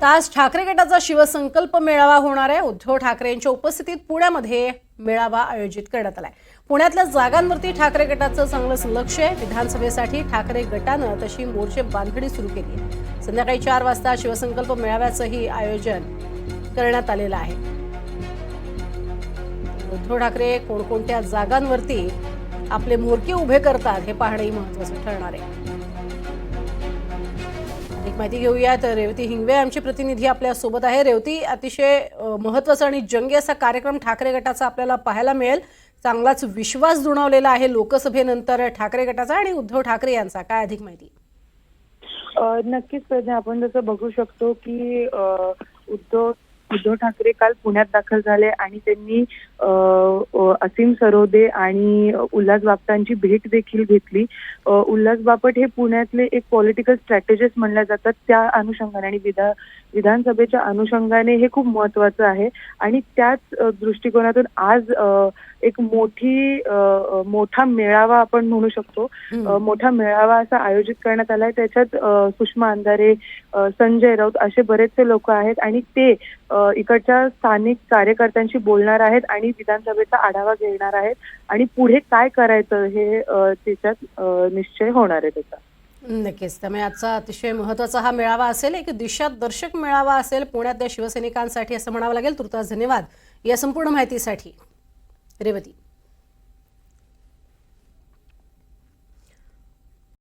तर आज ठाकरे गटाचा शिवसंकल्प मेळावा होणार आहे. उद्धव ठाकरे यांच्या उपस्थितीत पुण्यामध्ये मेळावा आयोजित करण्यात आलाय. पुण्यातल्या जागांवरती ठाकरे गटाचं चांगलंच लक्ष आहे. विधानसभेसाठी ठाकरे गटानं तशी मोर्चे बांधणी सुरू केली आहे. संध्याकाळी चार वाजता शिवसंकल्प मेळाव्याचंही आयोजन करण्यात आलेलं आहे. उद्धव ठाकरे कोणकोणत्या जागांवरती आपले मोर्के उभे करतात हे पाहणंही महत्वाचं ठरणार आहे. अधिक माहिती घेऊया तर रेवती हिंगवे आमची प्रतिनिधी आपल्यासोबत आहे. रेवती अतिशय महत्त्वाचा आणि जंगी असा कार्यक्रम ठाकरे गटाचा आपल्याला पाहायला मिळेल. चांगलाच विश्वास दुणावलेला आहे लोकसभेनंतर ठाकरे गटाचा आणि उद्धव ठाकरे यांचा. काय अधिक माहिती? नक्कीच प्रज्ञा आपण जसं बघू शकतो की उद्धव उद्धव ठाकरे काल पुण्यात दाखल झाले आणि त्यांनी असीम सरोदे आणि उल्हास बापटांची भेट देखील घेतली. उल्हास बापट हे पुण्यातले एक पॉलिटिकल स्ट्रॅटेजिस्ट म्हणल्या जातात. त्या अनुषंगाने आणि विधा विधानसभेच्या अनुषंगाने हे खूप महत्वाचं आहे. आणि त्याच दृष्टिकोनातून आज एक मोठी मोठा मेळावा आपण म्हणू शकतो. मोठा मेळावा असा आयोजित करण्यात आलाय. त्याच्यात सुषमा अंधारे संजय राऊत असे बरेचसे लोक आहेत आणि ते इकडच्या स्थानिक कार्यकर्त्यांशी बोलणार आहेत आणि विधानसभेचा आढावा घेणार आहेत. आणि पुढे काय करायचं हे त्याच्यात निश्चय होणार आहे त्याचा. नक्कीच. त्यामुळे आजचा अतिशय महत्त्वाचा हा मेळावा असेल एक दिशादर्शक मेळावा असेल पुण्यातल्या शिवसैनिकांसाठी असं म्हणावं लागेल. तुर्तास धन्यवाद या संपूर्ण माहितीसाठी. रेवती.